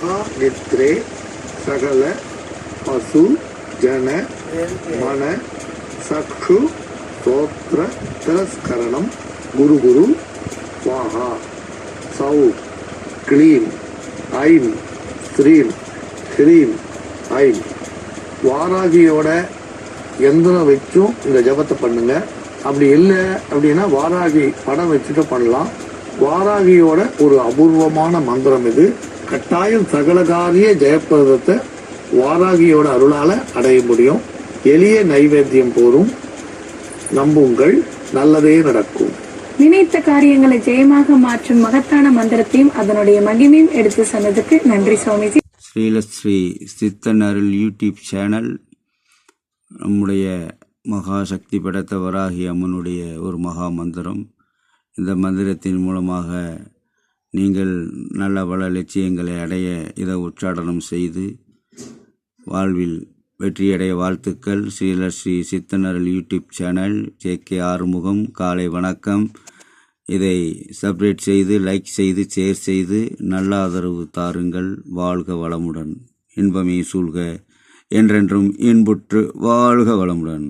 மகாநித்ரே சகல பசு ஜன மன சக்ஷு ஸ்தோத்திர திரஸ்கரணம் குரு குரு வாஹா சௌ க்ளீம் ஐம் ஸ்ரீம் ஹ்ரீம் ஐம். வாராகியோட எந்திரம் வச்சும் இந்த ஜபத்தை பண்ணுங்க. அப்படி இல்லை அப்படின்னா வாராகி படம் வச்சுட்டு பண்ணலாம். வாராகியோட ஒரு அபூர்வமான மந்திரம் இது. கட்டாயம் சகலகாரிய ஜெயப்பிரதத்தை வாராகியோட அருளால அடைய முடியும். எளிய நைவேத்தியம் போரும். நம்புங்கள் நல்லதே நடக்கும். நினைத்த காரியங்களை ஜெயமாக மாற்றும் மகத்தான மந்திரத்தையும் அதனுடைய மகிமையும் எடுத்து சொன்னதுக்கு நன்றி சுவாமிஜி. ஸ்ரீலஸ்ரீ சித்தன் அருள் யூடியூப் சேனல் நம்முடைய மகா சக்தி படைத்த வராகி அம்மனுடைய ஒரு மகா மந்திரம். இந்த மந்திரத்தின் மூலமாக நீங்கள் நல்ல பல லட்சியங்களை அடைய இதை உச்சாடனம் செய்து வாழ்வில் வெற்றியடைய வாழ்த்துக்கள். Srilasri Sri Arul YouTube channel J K Arumugam காலை வணக்கம். இதை சப்ரேட் செய்து லைக் செய்து ஷேர் செய்து நல்ல ஆதரவு தாருங்கள். வாழ்க வளமுடன். இன்பமே சூழ்க. என்றென்றும் இன்புற்று வாழ்க வளமுடன்.